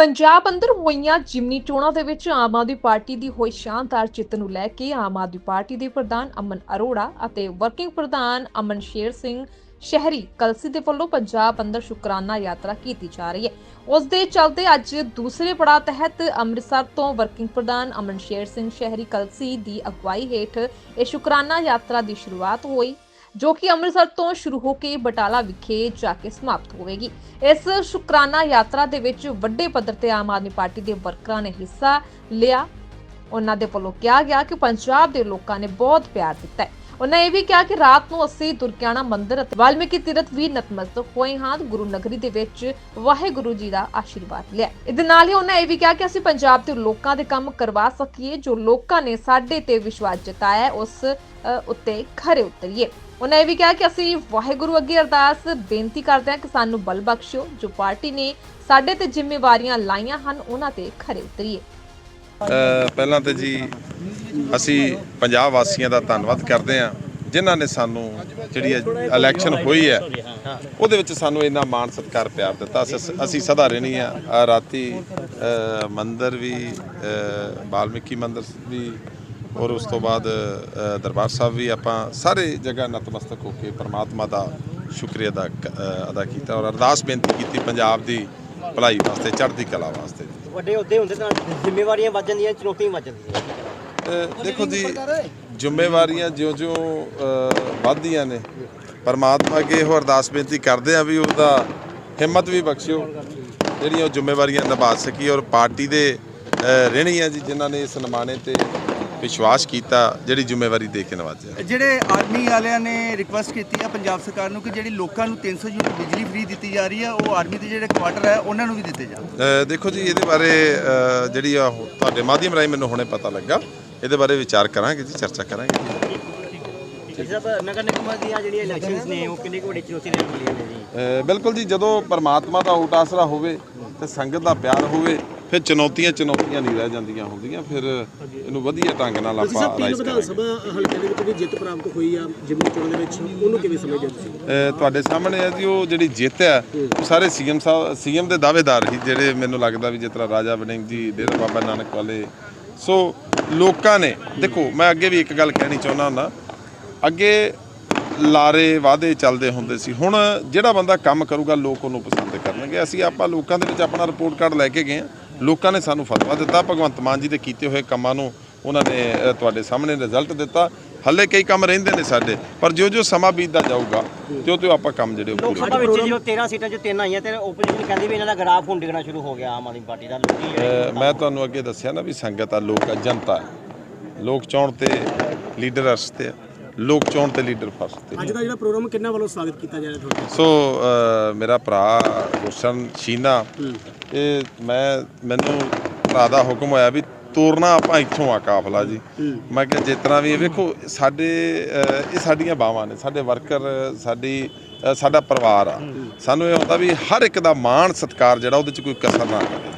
ਪੰਜਾਬ ਅੰਦਰ ਹੋਈਆਂ ਜਿਮਨੀ ਚੋਣਾਂ ਦੇ ਵਿੱਚ ਆਮ ਆਦਮੀ ਪਾਰਟੀ ਦੀ ਹੋਈ ਸ਼ਾਨਦਾਰ ਜਿੱਤ ਨੂੰ ਲੈ ਕੇ ਆਮ ਆਦਮੀ ਪਾਰਟੀ ਦੇ ਪ੍ਰਧਾਨ ਅਮਨ ਅਰੋੜਾ ਅਤੇ ਵਰਕਿੰਗ ਪ੍ਰਧਾਨ ਅਮਨ ਸ਼ੇਰ ਸਿੰਘ ਸ਼ਹਿਰੀ ਕਲਸੀ ਦੇ ਵੱਲੋਂ ਪੰਜਾਬ ਅੰਦਰ ਸ਼ੁਕਰਾਨਾ ਯਾਤਰਾ ਕੀਤੀ ਜਾ ਰਹੀ ਹੈ। ਉਸ ਦੇ ਚਲਦੇ ਅੱਜ ਦੂਸਰੇ ਪੜਾਅ ਤਹਿਤ ਅੰਮ੍ਰਿਤਸਰ ਤੋਂ ਵਰਕਿੰਗ ਪ੍ਰਧਾਨ ਅਮਨ ਸ਼ੇਰ ਸਿੰਘ ਸ਼ਹਿਰੀ ਕਲਸੀ ਦੀ ਅਗਵਾਈ ਹੇਠ ਇਹ ਸ਼ੁਕਰਾਨਾ ਯਾਤਰਾ ਦੀ ਸ਼ੁਰੂਆਤ ਹੋਈ। ਜੋ ਕਿ ਅੰਮ੍ਰਿਤਸਰ ਤੋਂ ਸ਼ੁਰੂ ਹੋ ਕੇ ਬਟਾਲਾ ਵਿਖੇ ਜਾ ਕੇ ਸਮਾਪਤ ਹੋਵੇਗੀ। ਇਸ ਸ਼ੁਕਰਾਨਾ ਯਾਤਰਾ ਦੇ ਵਿੱਚ ਵੱਡੇ ਪੱਧਰ ਤੇ ਆਮ ਆਦਮੀ ਪਾਰਟੀ ਦੇ ਵਰਕਰਾਂ ਨੇ ਹਿੱਸਾ ਲਿਆ। ਉਹਨਾਂ ਦੇ ਵੱਲੋਂ ਕਿਹਾ ਗਿਆ ਕਿ ਪੰਜਾਬ ਦੇ ਲੋਕਾਂ ਨੇ ਬਹੁਤ ਪਿਆਰ ਦਿੱਤਾ ਹੈ। ਉਹਨਾਂ ਇਹ ਵੀ ਕਿਹਾ ਕਿ ਰਾਤ ਨੂੰ ਅਸੀਂ ਦੁਰਗਿਆਣਾ ਮੰਦਿਰ ਅਤੇ ਵਾਲਮੀਕੀ ਤੀਰਥ ਵੀ ਨਤਮਸਤਕ ਹੋਏ ਹਾਂ ਗੁਰੂ ਨਗਰੀ ਦੇ ਵਿੱਚ ਵਾਹਿਗੁਰੂ ਜੀ ਦਾ ਆਸ਼ੀਰਵਾਦ ਲਿਆ। ਇਹਦੇ ਨਾਲ ਹੀ ਉਹਨਾਂ ਇਹ ਵੀ ਕਿਹਾ ਕਿ ਅਸੀਂ ਪੰਜਾਬ ਦੇ ਲੋਕਾਂ ਦੇ ਕੰਮ ਕਰਵਾ ਸਕੀਏ ਜੋ ਲੋਕਾਂ ਨੇ ਸਾਡੇ ਤੇ ਵਿਸ਼ਵਾਸ ਜਤਾਇਆ ਹੈ, ਉਸ ਉੱਤੇ ਖਰੇ ਉਤਰੀਏ। ਉਹਨਾਂ ਇਹ ਵੀ ਕਿਹਾ ਕਿ ਅਸੀਂ ਵਾਹਿਗੁਰੂ ਅੱਗੇ ਅਰਦਾਸ ਬੇਨਤੀ ਕਰਦੇ ਹਾਂ ਕਿ ਸਾਨੂੰ ਬਲ ਬਖਸ਼ਿਓ ਜੋ ਪਾਰਟੀ ਨੇ ਸਾਡੇ ਤੇ ਜ਼ਿੰਮੇਵਾਰੀਆਂ ਲਾਈਆਂ ਹਨ ਉਹਨਾਂ ਤੇ ਖਰੇ ਉਤਰੀਏ। ਪਹਿਲਾਂ ਤਾਂ ਜੀ ਅਸੀਂ ਪੰਜਾਬ ਵਾਸੀਆਂ ਦਾ ਧੰਨਵਾਦ ਕਰਦੇ ਹਾਂ ਜਿਨ੍ਹਾਂ ਨੇ ਸਾਨੂੰ ਜਿਹੜੀ ਇਹ ਇਲੈਕਸ਼ਨ ਹੋਈ ਹੈ ਉਹਦੇ ਵਿੱਚ ਸਾਨੂੰ ਇੰਨਾ ਮਾਣ ਸਤਿਕਾਰ ਪਿਆਰ ਦਿੱਤਾ। ਅਸੀਂ- ਅਸੀਂ ਸਦਾ ਰਹਿਣੀ ਆ ਰਾਤੀ ਮੰਦਰ ਵੀ ਅ, ਮੰਦਰ ਵੀ ਔਰ ਉਸ ਤੋਂ ਬਾਅਦ ਦਰਬਾਰ ਸਾਹਿਬ ਵੀ ਆਪਾਂ ਸਾਰੇ ਜਗ੍ਹਾ ਨਤਮਸਤਕ ਹੋ ਕੇ ਪ੍ਰਮਾਤਮਾ ਦਾ ਸ਼ੁਕਰੀਆ ਅਦਾ ਕ- ਅਦਾ ਕੀਤਾ ਔਰ ਅਰਦਾਸ ਬੇਨਤੀ ਕੀਤੀ ਪੰਜਾਬ ਦੀ ਭਲਾਈ ਵਾਸਤੇ ਚੜ੍ਹਦੀ ਕਲਾ ਵਾਸਤੇ। ਵੱਡੇ ਅਹੁਦੇ ਹੁੰਦੇ ਤਾਂ ਜ਼ਿੰਮੇਵਾਰੀਆਂ ਵੱਧ ਜਾਂਦੀਆਂ ਚੁਣੌਤੀਆਂ ਵੱਧ ਜਾਂਦੀਆਂ। ਦੇਖੋ ਜੀ ਜ਼ਿੰਮੇਵਾਰੀਆਂ ਜਿਉਂ-ਜਿਉਂ ਅ, ਵੱਧਦੀਆਂ ਨੇ। ਪਰਮਾਤਮਾ ਅੱਗੇ ਇਹੋ ਅਰਦਾਸ ਬੇਨਤੀ ਕਰਦੇ ਆ ਵੀ ਉਹਦਾ ਹਿੰਮਤ ਵੀ ਬਖਸ਼ਿਓ ਜਿਹੜੀਆਂ ਉਹ ਜ਼ਿੰਮੇਵਾਰੀਆਂ ਨਿਭਾ ਸਕੀ ਔਰ ਪਾਰਟੀ ਦੇ ਅ, ਰਹਿਣੀ ਆ ਜੀ ਜਿਨ੍ਹਾਂ ਨੇ ਇਸ ਨਿਮਾਣੇ ਤੇ ਵਿਸ਼ਵਾਸ ਕੀਤਾ ਜਿਹੜੀ ਜ਼ਿੰਮੇਵਾਰੀ ਦੇ ਕੇ ਨਵਾਜਿਆ। ਜਿਹੜੇ ਆਰਮੀ ਵਾਲਿਆਂ ਨੇ ਰਿਕੁਐਸਟ ਕੀਤੀ ਆ ਪੰਜਾਬ ਸਰਕਾਰ ਨੂੰ ਕਿ ਜਿਹੜੀ ਲੋਕਾਂ ਨੂੰ 300 ਯੂਨਿਟ ਬਿਜਲੀ ਫ੍ਰੀ ਦਿੱਤੀ ਜਾ ਰਹੀ ਆ ਉਹ ਆਰਮੀ ਦੇ ਜਿਹੜੇ ਕੁਆਟਰ ਹੈ ਉਹਨਾਂ ਨੂੰ ਵੀ ਦਿੱਤੇ ਜਾਣ। ਦੇਖੋ ਜੀ ਇਹਦੇ ਬਾਰੇ ਜਿਹੜੀ ਆ ਤੁਹਾਡੇ ਮਾਧਿਅਮ ਰਾਹੀਂ ਮੈਨੂੰ ਹੁਣੇ ਪਤਾ ਲੱਗਾ। ਇਹਦੇ ਬਾਰੇ ਵਿਚਾਰ ਕਰਾਂਗੇ ਜੀ ਚਰਚਾ ਕਰਾਂਗੇ ਜੀ। ਸਭ ਨਗਰ ਨਿਗਮ ਦੀਆਂ ਜਿਹੜੀਆਂ ਇਲੈਕਸ਼ਨਸ ਨੇ ਉਹ ਕਿੰਨੀ ਕੁ ਵੱਡੀ ਚੁਣੌਤੀ ਰਹਿਣ ਵਾਲੀਆਂ ਨੇ ਜੀ? ਅ, ਬਿਲਕੁਲ ਜੀ ਜਦੋਂ ਪਰਮਾਤਮਾ ਦਾ ਓਟ ਆਸਰਾ ਹੋਵੇ ਤੇ ਸੰਗਤ ਦਾ ਪਿਆਰ ਹੋਵੇ ਫਿਰ ਚੁਣੌਤੀਆਂ ਚੁਣੌਤੀਆਂ ਨਹੀਂ ਰਹਿ ਜਾਂਦੀਆਂ ਹੁੰਦੀਆਂ ਫਿਰ ਇਹਨੂੰ ਵਧੀਆ ਢੰਗ ਨਾਲ ਆਪਾਂ ਰਾਈਜ਼ ਵਿਧਾਨ ਕਰਾਂਗੇ। ਸਭਾ ਹਲਕੇ ਦੇ ਵਿੱਚ ਜਿਹੜੀ ਜਿੱਤ ਪ੍ਰਾਪਤ ਹੋਈ ਆ ਜਿਮਨੀ ਚੋਣ ਦੇ ਵਿੱਚ ਉਹਨੂੰ ਕਿਵੇਂ ਸਮਝਦੇ ਤੁਸੀਂ? ਤੁਹਾਡੇ ਸਾਹਮਣੇ ਹੈ ਜੀ ਉਹ ਜਿਹੜੀ ਜਿੱਤ ਹੈ ਉਹ ਸਾਰੇ ਸੀਐਮ ਸਾਹਿਬ ਸੀਐਮ ਦੇ ਦਾਅਵੇਦਾਰ ਹੀ ਜਿਹੜੇ ਮੈਨੂੰ ਲੱਗਦਾ ਵੀ ਜਿਸ ਤਰ੍ਹਾਂ ਰਾਜਾ ਵੜਿੰਗ ਜੀ ਡੇਰਾ ਬਾਬਾ ਨਾਨਕ ਵਾਲੇ। ਸੋ ਲੋਕਾਂ ਨੇ ਦੇਖੋ ਮੈਂ ਅੱਗੇ ਵੀ ਇੱਕ ਗੱਲ ਕਹਿਣੀ ਚਾਹੁੰਦਾ ਹੁੰਦਾ ਅੱਗੇ ਲਾਰੇ ਵਾਅਦੇ ਚੱਲਦੇ ਹੁੰਦੇ ਸੀ ਹੁਣ ਜਿਹੜਾ ਬੰਦਾ ਕੰਮ ਕਰੂਗਾ ਲੋਕ ਉਹਨੂੰ ਪਸੰਦ ਕਰਨਗੇ। ਅਸੀਂ ਆਪਾਂ ਲੋਕਾਂ ਦੇ ਵਿੱਚ ਆਪਣਾ ਰਿਪੋਰਟ ਕਾਰਡ ਲੈ ਕੇ ਗਏ ਹਾਂ। ਲੋਕਾਂ ਨੇ ਸਾਨੂੰ ਫਤਵਾ ਦਿੱਤਾ ਭਗਵੰਤ ਮਾਨ ਜੀ ਦੇ ਕੀਤੇ ਹੋਏ ਕੰਮਾਂ ਨੂੰ ਉਹਨਾਂ ਨੇ ਤੁਹਾਡੇ ਸਾਹਮਣੇ ਰਿਜ਼ਲਟ ਦਿੱਤਾ। ਹੱਲੇ ਕਈ ਕੰਮ ਰਹਿੰਦੇ ਨੇ ਸਾਡੇ ਪਰ ਜਿਉਂ ਜਿਉਂ ਸਮਾਂ ਬੀਤਦਾ ਜਾਊਗਾ ਤਿਉਂ ਤਿਉਂ ਆਪਾਂ ਕੰਮ ਜਿਹੜੇ ਉਹ ਲੋਕ ਪੂਰੇ ਸਭਾ ਵਿੱਚ ਜਦੋਂ 13 ਸੀਟਾਂ 'ਚ ਤਿੰਨ ਆਈਆਂ ਤੇ ਓਪੋਜੀਸ਼ਨ ਕਹਿੰਦੀ ਵੀ ਇਹਨਾਂ ਦਾ ਗ੍ਰਾਫ ਹੁਣ ਡਿੱਗਣਾ ਸ਼ੁਰੂ ਹੋ ਗਿਆ ਆਮ ਆਦਮੀ ਪਾਰਟੀ ਦਾ ਮੈਂ ਤੁਹਾਨੂੰ ਅੱਗੇ ਦੱਸਿਆ ਨਾ ਵੀ ਸੰਗਤ ਆ ਲੋਕ ਆ ਜਨਤਾ ਲੋਕ ਚਾਹਣ ਤੇ ਲੀਡਰ ਅਰਸ਼ ਤੇ ਆ, ਲੋਕ ਚਾਹਣ ਤੇ ਲੀਡਰ ਫਰਸ਼ ਤੇ। ਅੱਜ ਦਾ ਜਿਹੜਾ ਪ੍ਰੋਗਰਾਮ ਕਿੰਨਾ ਵੱਲੋਂ ਸਵਾਗਤ ਕੀਤਾ ਜਾ ਰਿਹਾ ਤੁਹਾਡਾ? ਸੋ ਮੇਰਾ ਭਰਾ ਗੁਰਸ਼ਨ ਸ਼ੀਨਾ ਇਹ ਮੈਂ ਮੈਨੂੰ ਭਰਾ ਦਾ ਹੁਕਮ ਹੋਇਆ ਵੀ ਤੋਰਨਾ ਆਪਾਂ ਇੱਥੋਂ ਆ ਕਾਫਲਾ ਜੀ। ਮੈਂ ਕਿਹਾ ਜਿਸ ਤਰ੍ਹਾਂ ਵੀ ਵੇਖੋ ਸਾਡੇ ਇਹ ਸਾਡੀਆਂ ਬਾਵਾਂ ਨੇ ਸਾਡੇ ਵਰਕਰ ਸਾਡੀ ਸਾਡਾ ਪਰਿਵਾਰ ਆ। ਸਾਨੂੰ ਇਹ ਹੁੰਦਾ ਵੀ ਹਰ ਇੱਕ ਦਾ ਮਾਣ ਸਤਿਕਾਰ ਜਿਹੜਾ ਉਹਦੇ ਚ ਕੋਈ ਕਸਰ ਨਾ ਰਹੇ